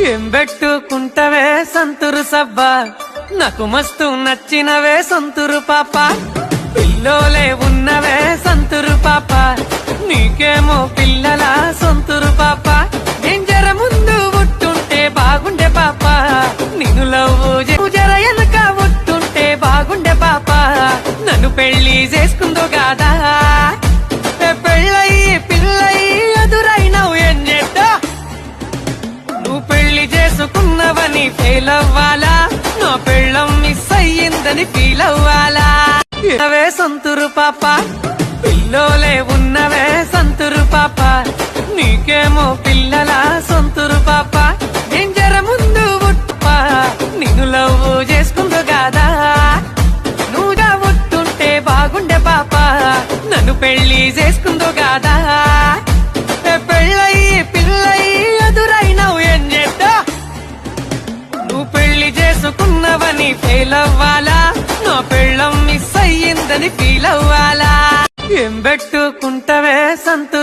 ఏం పెట్టుకుంటవే సంతురు సబ్బా? నాకు మస్తు నచ్చినవే సంతురు పాప. పిల్లోలే ఉన్నవే సంతురు పాప. నీకేమో పిల్లల సొంతురు పాప. ఏం జర ముందు ఉట్టుంటే బాగుండే పాప. నిన్ను లవ్వు జర వెనక ఉట్టుంటే బాగుండే పాప. నన్ను పెళ్ళి చేసుకుందో కాదా? నువ్వు పెళ్ళి చేసుకున్నవని ఫెయిల్ అవ్వాలా? నా పెళ్ళం మిస్ అయ్యిందని ఫీల్ అవ్వాలా? సంతురు పాప పిల్లోలే ఉన్నవే సంతురు పాప. నీకేమో పిల్లల సొంతురు పాప డేంజర్ ముందు నిన్ను లవ్ చేసుకుందో కాదా? నువ్వుగా ఉట్టుంటే బాగుండే పాప నన్ను పెళ్ళి చేసుకుందో కాదా? ఫెయిల్ అవ్వాలా నా పెళ్ళం మిస్ అయ్యిందని ఫీల్ అవ్వాలా ఏం పెట్టుకుంటవే సంతురు